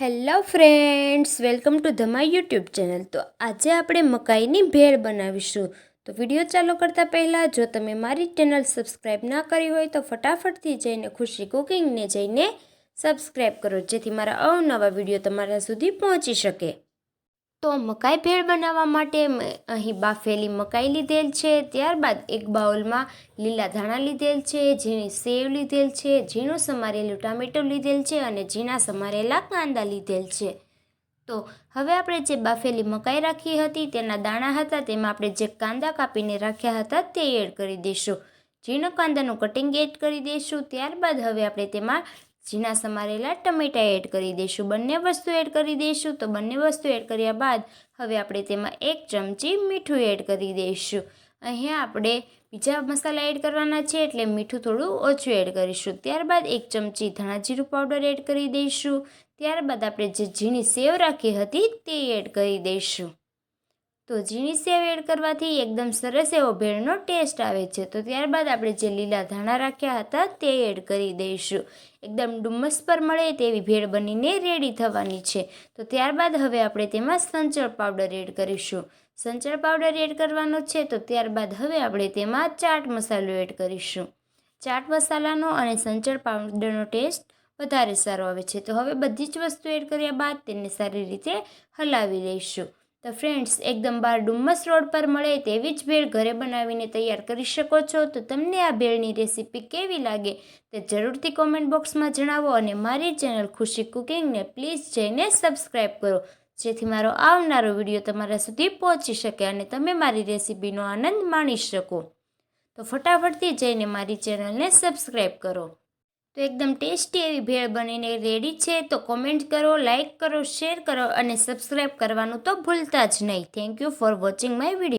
Hello friends, welcome to the my YouTube channel. તો આજે આપણે મકાઈની ભેળ બનાવીશું. તો વીડિયો ચાલુ કરતાં પહેલાં, જો તમે મારી ચેનલ સબસ્ક્રાઈબ ના કરી હોય, તો ફટાફટથી જઈને ખુશી કુકિંગને જઈને સબસ્ક્રાઈબ કરો, જેથી મારા અવનવા વીડિયો તમારા સુધી પહોંચી શકે. તો મકાઈ ભેળ બનાવવા માટે અહીં બાફેલી મકાઈ લીધેલ છે. ત્યારબાદ એક બાઉલમાં લીલા ધાણા લીધેલ છે, ઝીણી સેવ લીધેલ છે, ઝીણું સમારેલું ટામેટું લીધેલ છે અને ઝીણા સમારેલા કાંદા લીધેલ છે. તો હવે આપણે જે બાફેલી મકાઈ રાખી હતી તેના દાણા હતા તેમાં આપણે જે કાંદા કાપીને રાખ્યા હતા તે એડ કરી દઈશું. ઝીણો કાંદાનું કટિંગ એડ કરી દઈશું. ત્યારબાદ હવે આપણે તેમાં ઝીણા સમારેલા ટમેટા એડ કરી દઈશું બંને વસ્તુ એડ કરી દઈશું તો બંને વસ્તુ એડ કર્યા બાદ હવે આપણે તેમાં એક ચમચી મીઠું એડ કરી દઈશું અહીંયા આપણે બીજા મસાલા એડ કરવાના છે એટલે મીઠું થોડું ઓછું એડ કરીશું. ત્યારબાદ એક ચમચી ધાણાજીરું પાવડર એડ કરી દઈશું ત્યારબાદ આપણે જે ઝીણી સેવ રાખી હતી તે એડ કરી દઈશું તો ઝીણી સેવ એડ કરવાથી એકદમ સરસ એવો ભેળનો ટેસ્ટ આવે છે. તો ત્યારબાદ આપણે જે લીલા ધાણા રાખ્યા હતા તે એડ કરી દઈશું. એકદમ ડુમ્મસ પર મળે તેવી ભેળ બનીને રેડી થવાની છે. તો ત્યારબાદ હવે આપણે તેમાં સંચળ પાવડર એડ કરીશું. સંચળ પાવડર એડ કરવાનો છે તો ત્યારબાદ હવે આપણે તેમાં ચાટ મસાલો એડ કરીશું. ચાટ મસાલાનો અને સંચળ પાવડરનો ટેસ્ટ વધારે સારો આવે છે. તો હવે બધી જ વસ્તુ એડ કર્યા બાદ તેને સારી રીતે હલાવી લઈશું. તો ફ્રેન્ડ્સ એકદમ બહાર ડુમ્મસ રોડ પર મળે તેવી જ ભેળ ઘરે બનાવીને તૈયાર કરી શકો છો. તો તમને આ ભેળની રેસીપી કેવી લાગે તે જરૂરથી કોમેન્ટ બોક્સમાં જણાવો અને મારી ચેનલ ખુશી કુકિંગને પ્લીઝ જઈને સબસ્ક્રાઈબ કરો, જેથી મારો આવનારો વીડિયો તમારા સુધી પહોંચી શકે અને તમે મારી રેસીપીનો આનંદ માણી શકો. તો ફટાફટથી જઈને મારી ચેનલને સબસ્ક્રાઈબ કરો. તો એકદમ ટેસ્ટી એવી ભેળ બનીને રેડી છે. તો કોમેન્ટ કરો લાઇક કરો શેર કરો અને સબસ્ક્રાઈબ કરવાનું તો ભૂલતા જ નહીં. Thank you for watching my video